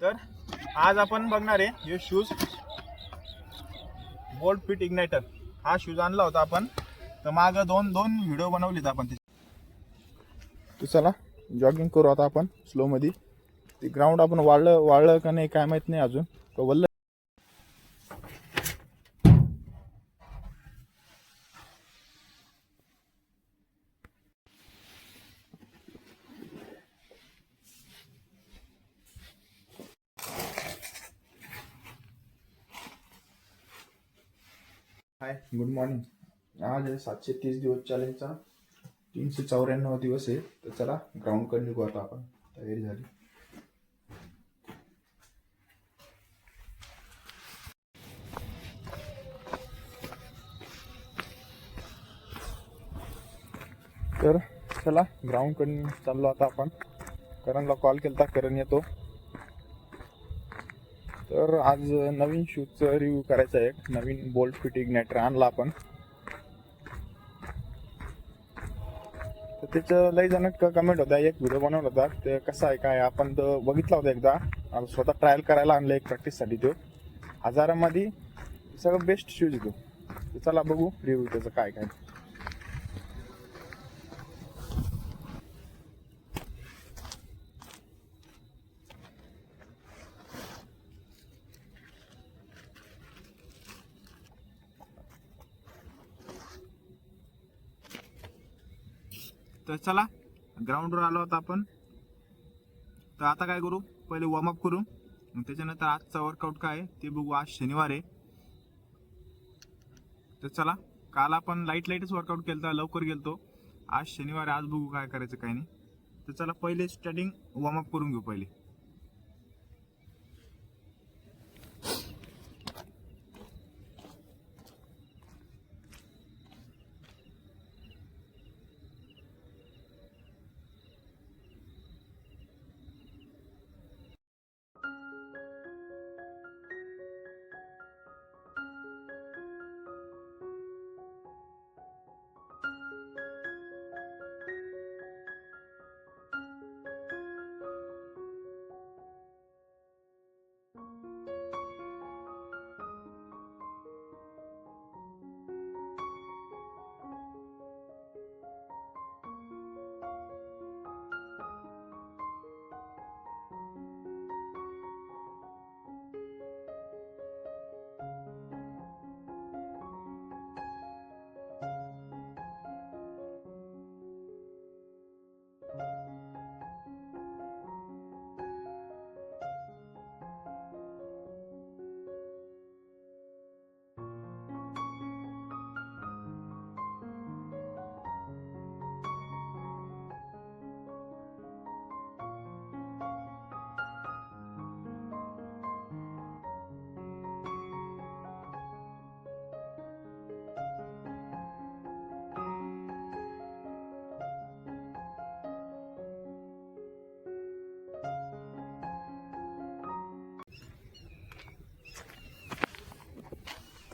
तर आज आपण बघणार आहे हे शूज बोल्ट फिट इग्नायटर हा शूज आणला होता आपण. तर माग दोन दोन व्हिडिओ बनवलेत आपण तर चला जॉगिंग करू आता आपण स्लोमध्ये ते ग्राउंड आपण वाळलं वाळलं का नाही काय माहीत नाही अजून. तो वल्ल हाय गुड आज आहे सातशे तीस दिवस चॅलेंजचा तीनशे चौऱ्याण्णव दिवस आहे तर चला ग्राउंडकडे निघू आता आपण. तयारी झाली. तर चला ग्राउंडकडे चाललो आता आपण. करणला कॉल केला करण येतो. तर आज नवीन शूजचं रिव्ह्यू करायचा आहे एक. नवीन बोल्ट फिट इग्नायटर आणला आपण. तर त्याचं लई जण कमेंट होता एक व्हिडिओ बनवला होता. ते कसं आहे काय आपण तो बघितला होता एकदा. आता स्वतः ट्रायल करायला आणलं एक प्रॅक्टिससाठी तो हजारामध्ये सगळं बेस्ट शूज येतो तो चला बघू रिव्ह्यू त्याचं काय काय. तर चला ग्राउंडवर आलो आता आपण. तर आता काय करू? पहिले वॉर्मअप करू. मग त्याच्यानंतर आजचा वर्कआउट काय आहे ते बघू. आज शनिवार आहे. तर चला काल आपण लाइट लाईटच वर्कआउट केलं लवकर गेलतो. आज शनिवार आज बघू काय करायचं काय नाही. तर चला पहिले स्टार्टिंग वॉर्मअप करून घेऊ पहिले.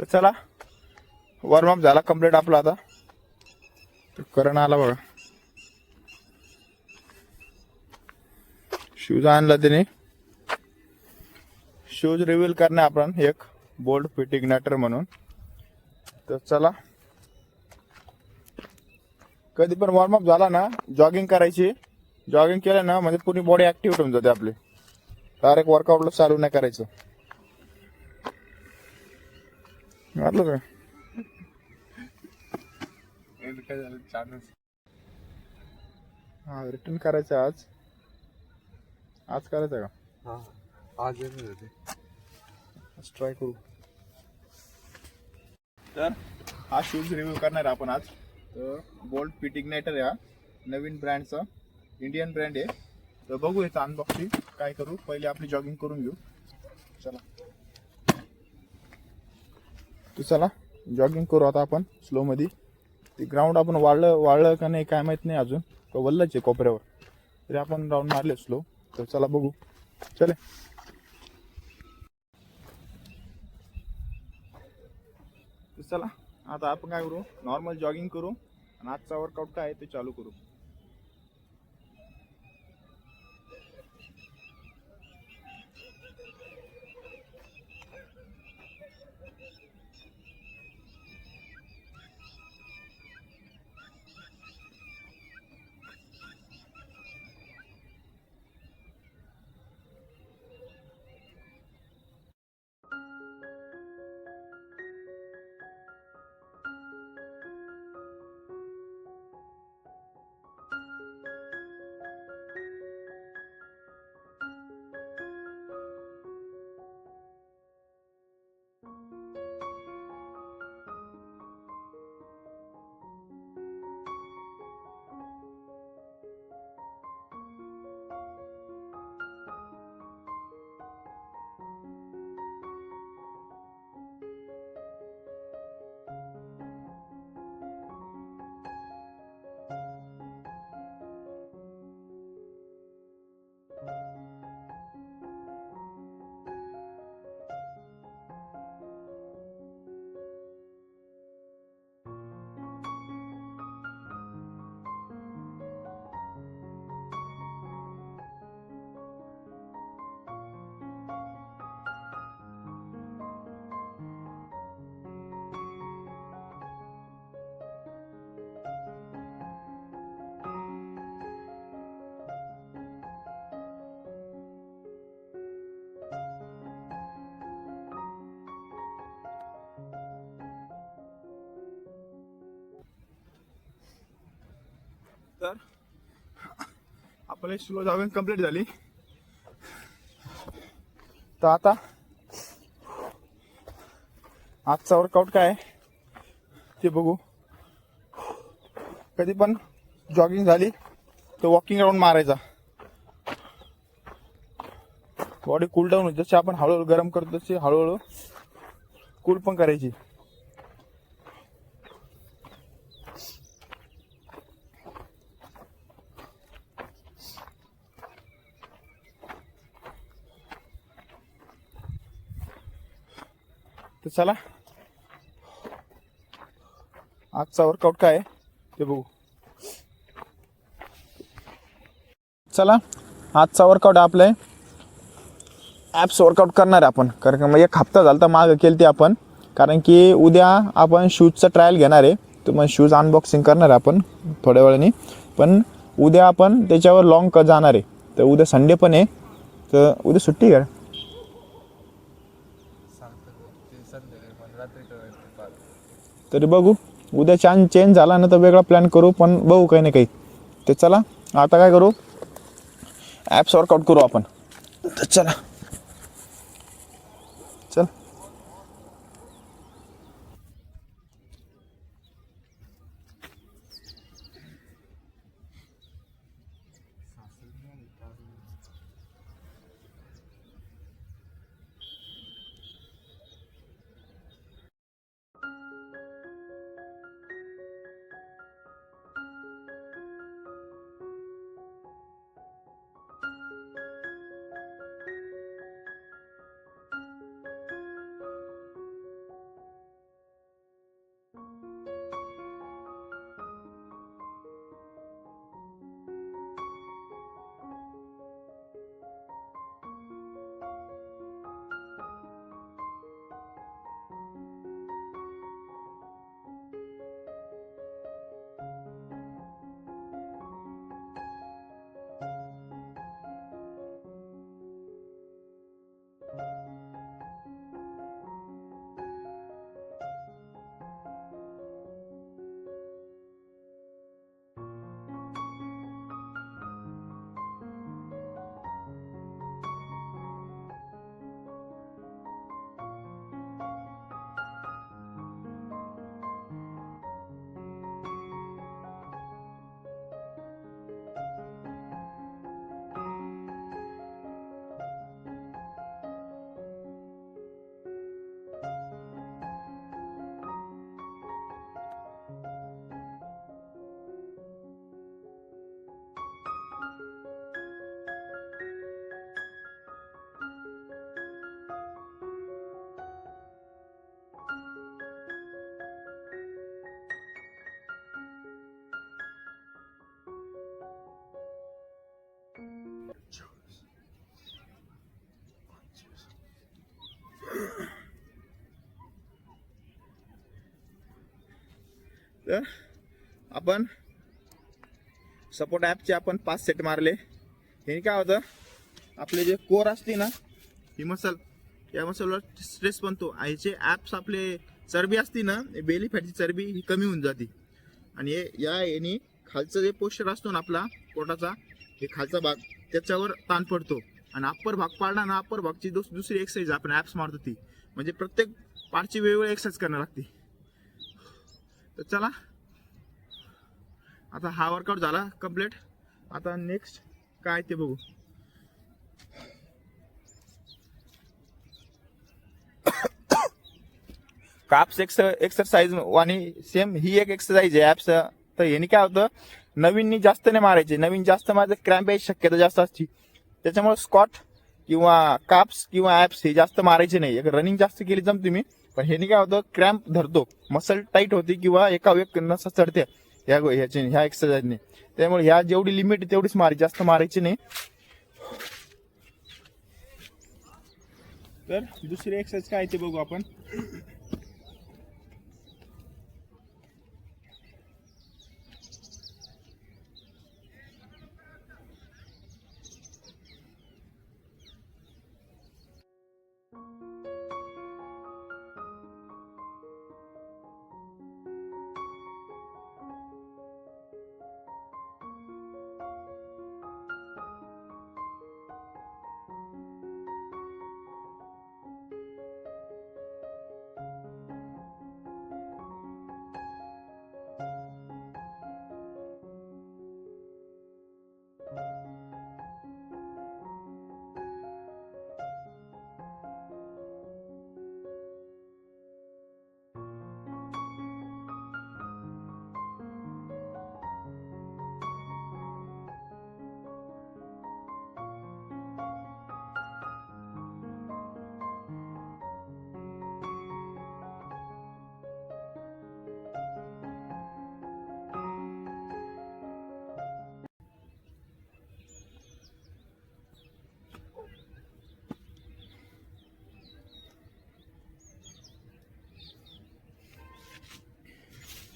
तर चला. वॉर्मअप झाला कंप्लीट आपला आता. तर करण आला बघा. शूज आणला त्याने शूज रिव्हील करणे आपण एक बोल्ड फिटिंग नॅटर म्हणून. तर चला. कधी पण वॉर्मअप झाला ना जॉगिंग करायची. जॉगिंग केलं ना म्हणजे पूर्ण बॉडी ऍक्टिव्ह होऊन जाते आपली. डायरेक्ट वर्कआउटला चालू नाही करायचं. वाटलं का? काय झालं चालूच हा रिटर्न करायचं आज. आज करायचं का? हा आज ट्राय करू. तर हा शूज रिव्ह्यू करणार आपण आज. तर बोल्ट फिट इग्नायटर आहे हा नवीन ब्रँडचा इंडियन ब्रँड आहे. तर बघू याचं अनबॉक्सिंग काय करू. पहिले आपली जॉगिंग करून घेऊ. चला. तर चला जॉगिंग करू आता आपण स्लोमध्ये ते ग्राउंड आपण वाळलं वाळलं का नाही काय माहीत नाही अजून. तो वल्लच आहे कोपऱ्यावर. तरी आपण राऊंड मारले स्लो तर चला बघू. चले. तर चला आता आपण काय करू? नॉर्मल जॉगिंग करू. आणि आजचा वर्कआउट काय आहे ते चालू करू. आपली स्लो जॉगिंग कंप्लीट झाली. तर आता आजचा वर्कआउट काय आहे ते बघू. कधी पण जॉगिंग झाली तर वॉकिंग राऊंड मारायचा. बॉडी कूल डाऊन होते. जशी आपण हळूहळू गरम करतो तशी हळूहळू कूल पण करायची. चला. आजचा वर्कआउट काय आहे? ते बघू. चला आजचा वर्कआउट आपलं आहे. ॲप्स वर्कआउट करणार आहे आपण. कारण का मग एक हप्ता झाला तर मागं केली ती आपण. कारण की उद्या आपण शूजचं ट्रायल घेणार आहे. तर मग शूज अनबॉक्सिंग करणार आहे आपण थोड्या वेळाने. पण उद्या आपण त्याच्यावर लॉंग क जाणार आहे. तर उद्या संडे पण आहे. तर उद्या सुट्टी घ्या का सांगतो ते संध्याकाळी पण रात्री कळवायचं पाच तरी बघू. उद्या छान चेंज झाला ना तर वेगळा प्लॅन करू पण बघू काही ना काही. ते चला आता काय करू? ॲप्स वर्कआउट करू आपण. तर चला. तर आपण सपोर्ट ॲपचे आपण पाच सेट मारले. हे काय होतं? आपले जे कोर असते ना ही मसल या मसलवर स्ट्रेस बनतो. आणि जे ॲप्स आपले चरबी असते ना बेली फॅटची चरबी ही कमी होऊन जाते. आणि हे या याने खालचं जे पोश्चर असतो ना आपला पोटाचा हे खालचा भाग त्याच्यावर ताण पडतो. आणि अप्पर भाग पाडला ना अप्पर भागची दुस दुसरी एक्सरसाइज आपण ॲप्स मारतो ती. म्हणजे प्रत्येक पार्टची वेगवेगळी एक्सरसाइज करावी लागते. तर चला. आता हा वर्कआउट झाला कंप्लीट आता नेक्स्ट काय ते बघू. काप्स एक्स एक्सरसाइज आणि सेम ही एक एक्सरसाइज आहे ॲप्स तर याने काय होतं? नवीननी जास्त नाही मारायचे. नवीन जास्त मारायचं क्रॅम्प यायची शक्यता जास्त असते. त्याच्यामुळे स्कॉट किंवा काप्स किंवा ॲप्स हे जास्त मारायचे नाही. रनिंग जास्त केली जमते मी. पण ह्याने काय होतं क्रॅम्प धरतो. मसल टाईट होते किंवा एका एक नसा चढते. ह्या ह्याचे ह्या एक्सरसाइजने त्यामुळे ह्या जेवढी लिमिट आहे तेवढीच मारी जास्त मारायची नाही. तर दुसरी एक्सरसाइज काय आहे ते बघू आपण.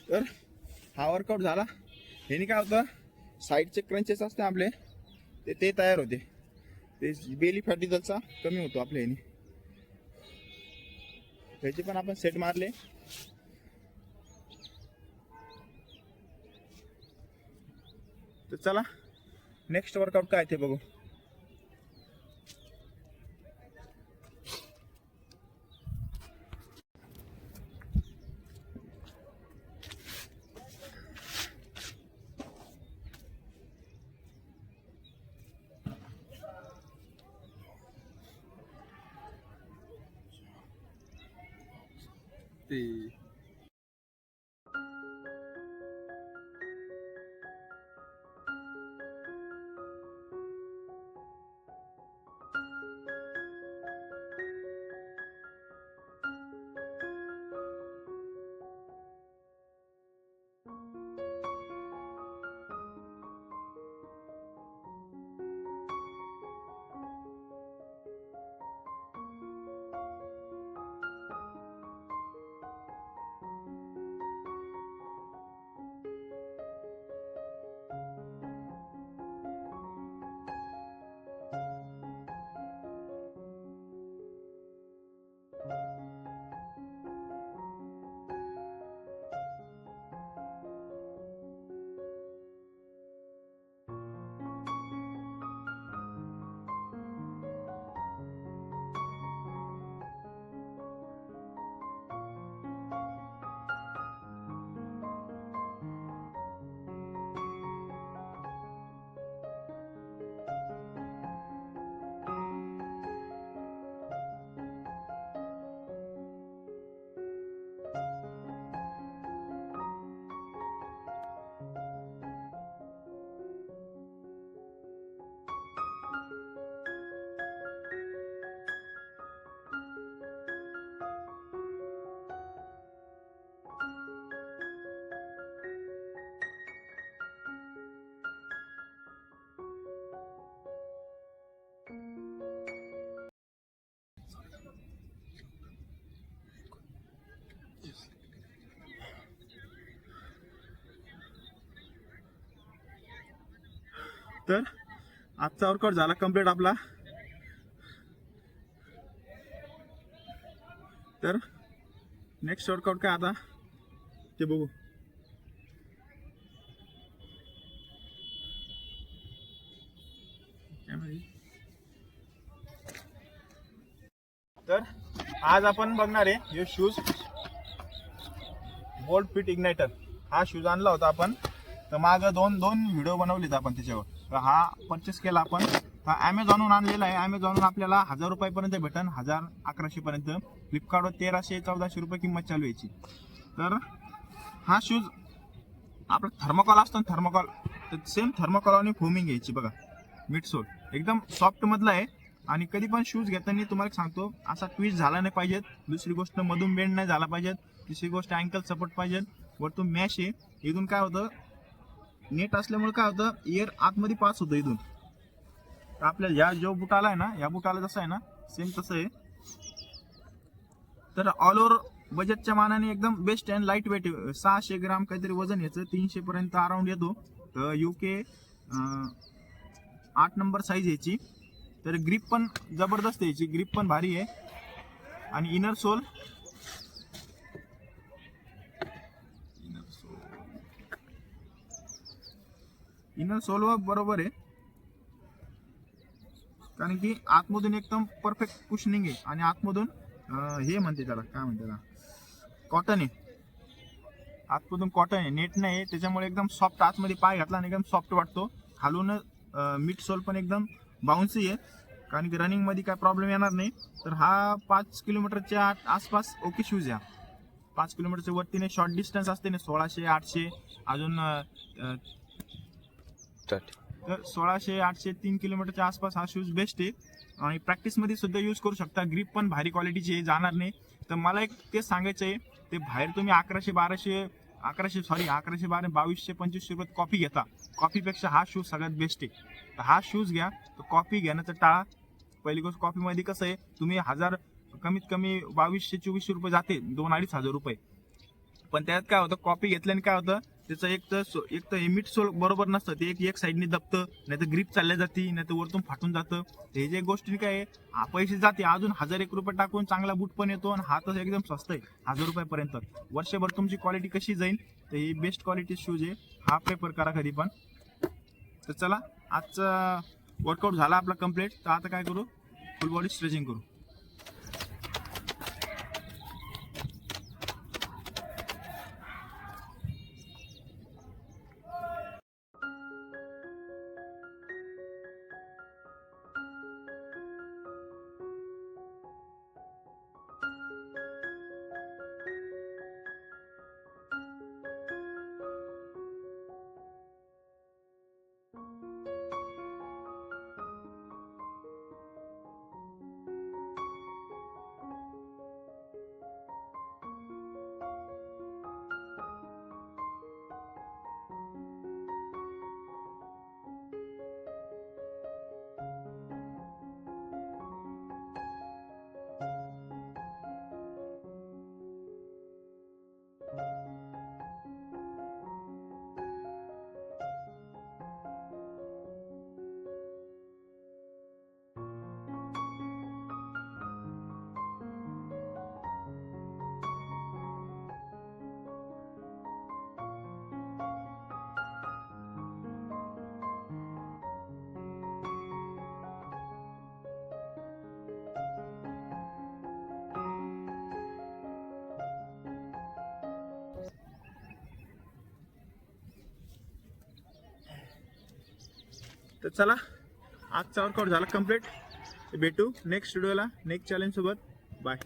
तर हा वर्कआउट झाला. ह्याने काय होतं साईडचे क्रंचेस असते आपले ते ते तयार होते. ते बेली फॅटी कमी होतो आपल्या ह्याने त्याचे पण आपण सेट मारले. तर चला नेक्स्ट वर्कआउट काय ते बघू. तर आजचा वर्कआउट झाला कंप्लीट आपला. तर नेक्स्ट वर्कआउट काय आता? ते बघू. काय तर आज आपण बघणार आहे हे शूज बोल्ट फिट इग्नायटर हा शूज आणला होता आपण. तर माग दोन दोन व्हिडिओ बनवलेत आपण त्याच्यावर. तर हा परचेस केला आपण. हा ॲमेझॉनहून आणलेला आहे. ॲमेझॉनहून आपल्याला हजार रुपयापर्यंत भेटन. हजार अकराशेपर्यंत. फ्लिपकार्टवर तेराशे चौदाशे रुपये किंमत चालू यायची तर हा शूज आपला थर्मोकॉल असतो ना थर्मोकॉल तर सेम थर्मोकॉलने फोमिंग घ्यायची बघा. मिटसोल एकदम सॉफ्टमधला आहे. आणि कधी पण शूज घेताना तुम्हाला सांगतो असा ट्विस्ट झाला नाही पाहिजेत. दुसरी गोष्ट मधून बेंड नाही झाला पाहिजेत. तिसरी गोष्ट अँकल सपोर्ट पाहिजेत. वरतून मॅश आहे. इथून काय होतं? नेट असल्यामुळे काय होतं एअर आतमध्ये पास होतं इथून. तर आपल्याला या जो बुटाला आहे ना या बुटाला जसं आहे ना सेम तसं आहे. तर ऑल ओव्हर बजेटच्या मानाने एकदम बेस्ट अँड लाइट वेट सहाशे ग्राम काहीतरी वजन याचं तीनशे पर्यंत अराउंड येतो. तर यू के आठ नंबर साईज याची. तर ग्रीप पण जबरदस्त याची. ग्रीप पण भारी आहे. आणि inner sole inner sole inner sole बरोबर आहे. कारण की आतमधून एकदम परफेक्ट कुशनिंग आहे. आणि आतमधून हे म्हणते त्याला काय म्हणते त्याला? कॉटन आहे. आतमधून कॉटन आहे. नेट नाही आहे. त्याच्यामुळे एकदम सॉफ्ट आतमध्ये पाय घातला आणि एकदम सॉफ्ट वाटतो. खालून मीठ सोल पण एकदम बाउन्सी आहे. कारण की रनिंगमध्ये काय प्रॉब्लेम येणार नाही. तर हा पाच किलोमीटरच्या आसपास ओके शूज या. पाच किलोमीटरच्या वरतीने शॉर्ट डिस्टन्स असते ना सोळाशे आठशे अजून तर सोळाशे आठशे तीन किलोमीटरच्या आसपास हा शूज बेस्ट आहे. आणि प्रॅक्टिसमध्ये सुद्धा यूज करू शकता. ग्रीप पण भारी क्वालिटीची आहे जाणार नाही. तर मला एक तेच सांगायचं आहे ते बाहेर तुम्ही अकराशे बाराशे अकराशे सॉरी अकराशे बारा बावीसशे पंचवीसशे रुपयात कॉफी घेता. कॉफीपेक्षा हा शूज सगळ्यात बेस्ट आहे. तर हा शूज घ्या तर कॉफी घेण्याचं टाळा. पहिली गोष्ट कॉफीमध्ये कसं आहे तुम्ही हजार कमीत कमी बावीसशे चोवीसशे रुपये जाते दोन अडीच हजार रुपये. पण त्यात काय होतं कॉपी घेतल्याने काय होतं त्याचं एक तर सो- एक तर हे सोल बरोबर नसतं ते एक एक साईडने दबतं नाही तर ग्रीप चालल्या जाते नाही तर वरतून फाटून जातं. हे जे गोष्टी काय आहे, हा पैसे जाते अजून हजार एक रुपये टाकून चांगला बूट पण येतो आणि हा तर एकदम स्वस्त आहे हजार रुपयापर्यंत. वर्षभर तुमची क्वालिटी कशी जाईल तर ही बेस्ट क्वालिटी शूज आहे हा प्रेफर करा कधी पण. तर चला आजचा वर्कआउट झाला आपला कंप्लीट तर आता काय करू? फुल बॉडी स्ट्रेचिंग करू. तर चला आजचा वर्कआउट झाला कंप्लीट भेटू नेक्स्ट व्हिडिओला नेक्स्ट चॅलेंजसोबत बाय